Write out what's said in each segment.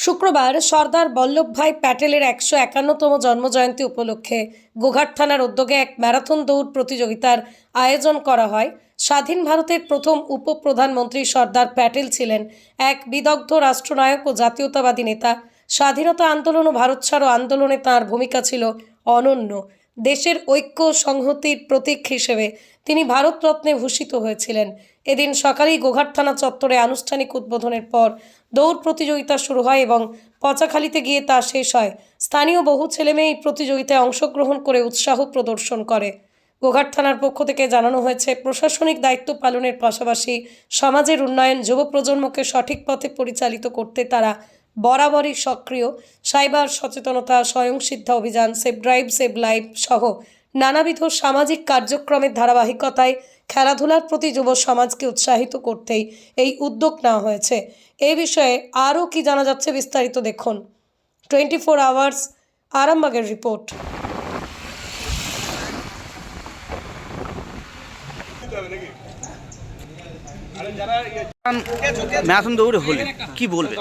শুক্রবার সর্দার বল্লভভাই প্যাটেলের একশো একান্নতম জন্মজয়ন্তী উপলক্ষে গোঘাট থানার উদ্যোগে এক ম্যারাথন দৌড় প্রতিযোগিতার আয়োজন করা হয়। স্বাধীন ভারতের প্রথম উপপ্রধানমন্ত্রী সর্দার প্যাটেল ছিলেন এক বিদগ্ধ রাষ্ট্রনায়ক ও জাতীয়তাবাদী নেতা। স্বাধীনতা আন্দোলন ও ভারত ছাড়ো আন্দোলনে তাঁর ভূমিকা ছিল অনন্য। দেশের ঐক্য সংহতির প্রতীক হিসেবে তিনি ভারতরত্নে ভূষিত হয়েছিলেন। এদিন সকালেই গোঘাট থানা চত্বরে আনুষ্ঠানিক উদ্বোধনের পর দৌড় প্রতিযোগিতা শুরু হয় এবং পচাখালিতে গিয়ে তা শেষ হয়। স্থানীয় বহু ছেলেমেয়ে এই প্রতিযোগিতায় অংশগ্রহণ করে উৎসাহ প্রদর্শন করে। গোঘাট থানার পক্ষ থেকে জানানো হয়েছে, প্রশাসনিক দায়িত্ব পালনের পাশাপাশি সমাজের উন্নয়ন যুব প্রজন্মকে সঠিক পথে পরিচালিত করতে তারা বরাবরই সক্রিয়। সাইবার সচেতনতা, স্বয়ংসিদ্ধা অভিযান, সেভ ড্রাইভ, সেভ লাইভ সহ নানাবিধ সামাজিক কার্যক্রমের ধারাবাহিকতায় খেলাধুলার প্রতি যুব সমাজকে উৎসাহিত করতেই এই উদ্যোগ নেওয়া হয়েছে। এই বিষয়ে আরও কি জানা যাচ্ছে বিস্তারিত দেখুন। টোয়েন্টি ফোর আওয়ার্স, আরামবাগের রিপোর্ট। ম্যারাথন দৌড়ে হলে। কি বলবে?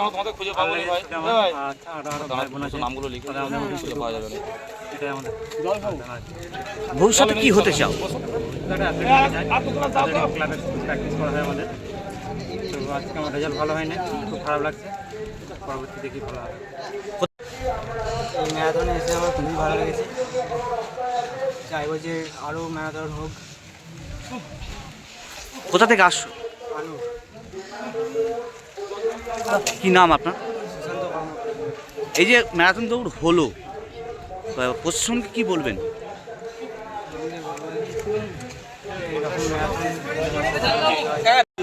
ভবিষ্যতে কি হতে চাও প্র্যাকটিস করা হয় আমাদের তো আজকে আমার রেজাল্ট ভালো হয়নি খুব খারাপ লাগছে পরবর্তীতে কি ভালো হবে এই ম্যারাথনে এসে আমার খুবই ভালো লেগেছে চাইব যে আরও ম্যারাথন হোক কোথা থেকে আসছো আরও কি নাম আপনার? এই যে ম্যারাথন দৌড় হলো প্রশাসনকে কি বলবেন?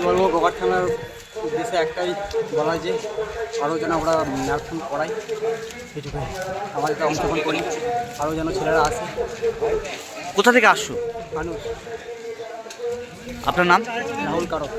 বলব উদ্দেশ্যে একটাই বলা যে আরও যেন আমরা ম্যারাথন করাই। সেটুকুই আমাদের তো অংশগ্রহণ করি। আরও যেন ছেলেরা আসে। কোথা থেকে আসছো? মানুষ। আপনার নাম? রাহুল কারক।